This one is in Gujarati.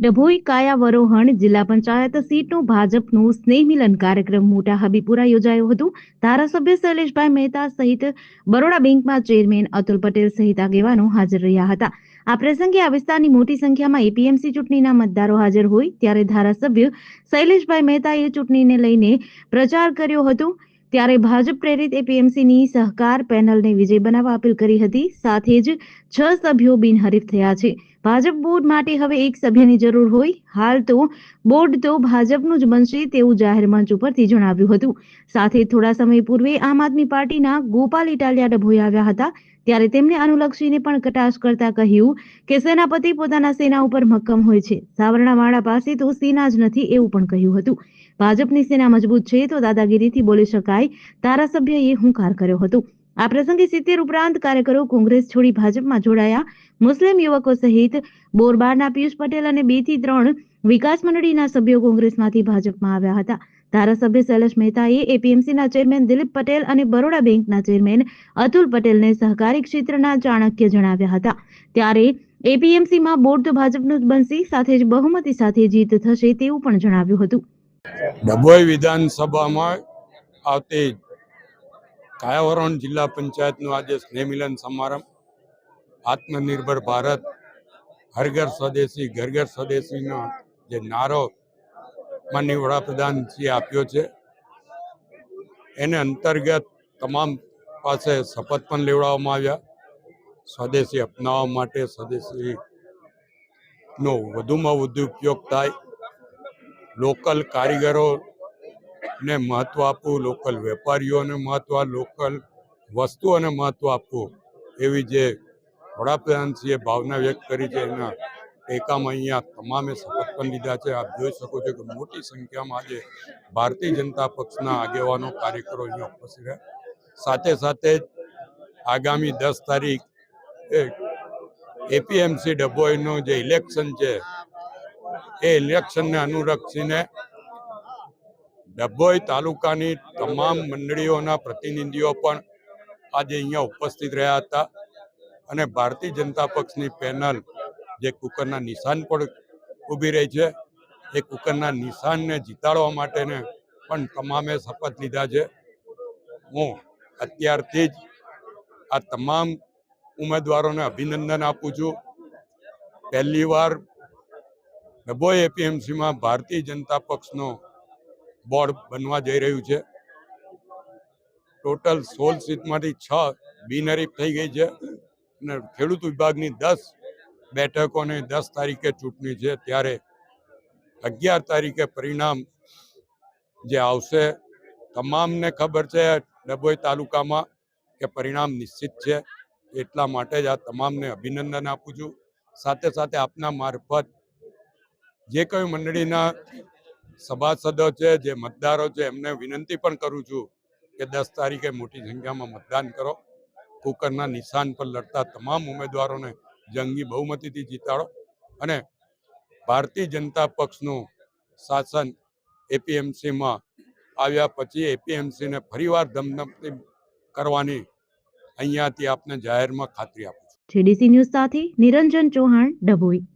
ડભોઈ કાયાવરોહણ જિલ્લા પંચાયત સીટનું ભાજપનું સ્નેહ મિલન કાર્યક્રમ મોટા હબીપુરા યોજાયો હતો. ધારાસભ્ય શૈલેષભાઈ મહેતા સહિત બરોડા બેંકમાં ચેરમેન અતુલ પટેલ સહિત આગેવાનો હાજર રહ્યા હતા. આ પ્રસંગે આ વિસ્તારની મોટી સંખ્યામાં એપીએમસી ચૂંટણીના મતદારો હાજર હોય ત્યારે ધારાસભ્ય શૈલેષભાઈ મહેતાએ ચૂંટણીને લઈને પ્રચાર કર્યો હતો. ત્યારે ભાજપ પ્રેરિત એપીએમસીની સહકાર પેનલને વિજય બનાવવા અપીલ કરી હતી. સાથે જ છ સભ્યો બિનહરીફ થયા છે. ભાજપ બોર્ડ માટે હવે એક સભ્યની જરૂર હોય. હાલ તો બોર્ડ તો ભાજપનું જ બનશે તેવું જાહેર મંચ ઉપરથી જણાવ્યું હતું. સાથે થોડા સમય પૂર્વે આમ આદમી પાર્ટીના ગોપાલ ઇટાલિયા ડભોઈ આવ્યા હતા. ત્યારે તેમને અનુલક્ષીને પણ કટાશ કરતા કહ્યું કે સેનાપતિ પોતાના સેના ઉપર મક્કમ હોય છે. સાવરણાવાળા પાસે તો સેના જ નથી એવું પણ કહ્યું હતું. ભાજપની સેના મજબૂત છે તો દાદાગીરીથી બોલી શકાય. ધારાસભ્યએ હુંકાર કર્યો હતો. આ પ્રસંગે સિત્તેર ઉપરાંત કાર્યકરો કોંગ્રેસ છોડી ભાજપમાં જોડાયા. મુસ્લિમ યુવકો સહિત બોરબારના પિયુષ પટેલ અને બેથી ત્રણ વિકાસ મંડળીના સભ્યો કોંગ્રેસમાંથી ભાજપમાં આવ્યા હતા. ધારાસભ્ય શૈલેષ મહેતાએ એપીએમસીના ચેરમેન દિલીપ પટેલ અને બરોડા બેંકના ચેરમેન અતુલ પટેલને સહકારી ક્ષેત્રના ચાણક્ય જણાવ્યા હતા. ત્યારે એપીએમસીમાં બોર્ડ તો ભાજપનું જ બનશે, સાથે જ બહુમતી સાથે જીત થશે તેવું પણ જણાવ્યું હતું. ડભોઈ વિધાનસભામાં આવતી કાયાવરણ જિલ્લા પંચાયતનો આજે સ્નેહમિલન સમારંભ. આત્મનિર્ભર ભારત હર ઘર સ્વદેશી ઘર ઘર સ્વદેશીનો જે નારો માનની વડાપ્રધાનશ્રીએ આપ્યો છે, એને અંતર્ગત તમામ પાસે શપથ પણ લેવડાવવામાં આવ્યા. સ્વદેશી અપનાવવા માટે સ્વદેશીનો વધુમાં વધુ ઉપયોગ થાય. લોકલ કારીગરોને મહત્ત્વ આપવું, લોકલ વેપારીઓને મહત્ત્વ લોકલ વસ્તુઓને મહત્ત્વ આપવું એવી જે વડાપ્રધાનશ્રીએ ભાવના વ્યક્ત કરી છે, એના ટેકામાં અહીંયા તમામે શપથ પણ લીધા છે. આપ જોઈ શકો છો કે મોટી સંખ્યામાં આજે ભારતીય જનતા પક્ષના આગેવાનો, કાર્યકરો અહીંયા ઉપસ્થિત રહ્યા. સાથે સાથે જ આગામી દસ તારીખ એપીએમસી ડભોઈનું જે ઇલેક્શન છે એ ઇલેક્શનને અનુલક્ષીને ડભોઈ તાલુકાની તમામ મંડળીઓના પ્રતિનિધિઓ પણ આજે અહીંયા ઉપસ્થિત રહ્યા હતા અને ભારતીય જનતા પક્ષની પેનલ જે કુકરના નિશાન પર ઊભી રહી છે, એ કુકરના નિશાનને જીતાડવા માટેને પણ તમામે શપથ લીધા છે. હું અત્યારથી જ આ તમામ ઉમેદવારોને અભિનંદન આપું છું. પહેલી વાર ડભોઈ એપીએમસીમાં ભારતીય જનતા પક્ષનો બોર્ડ બનવા જઈ રહ્યું છે. ટોટલ સોળ સીટમાંથી છ બિનહરીફ થઈ ગઈ છે અને ખેડૂત વિભાગની દસ બેઠકોને દસ તારીખે ચૂંટણી છે. ત્યારે અગિયાર તારીખે પરિણામ જે આવશે તમામને ખબર છે ડભોઈ તાલુકામાં કે પરિણામ નિશ્ચિત છે. એટલા માટે જ આ તમામને અભિનંદન આપું છું. સાથે સાથે આપના મારફત જે કઈ મંડળીના સભાસદો છે, જે મતદારો છે, એમને વિનંતી પણ કરું છું કે દસ તારીખે મોટી સંખ્યામાં મતદાન કરો. કુકરના નિશાન પર લડતા તમામ ઉમેદવારોને જંગી બહુમતીથી જીતાડો અને ભારતીય જનતા પક્ષનું શાસન એપીએમસીમાં આવ્યા પછી એપીએમસીને ફરીવાર ધમધમતી કરવાની અહીંયાથી આપને જાહેરમાં ખાતરી આપું છું. ન્યૂઝ સાથે નિરંજન ચૌહાણ, ડભોઈ.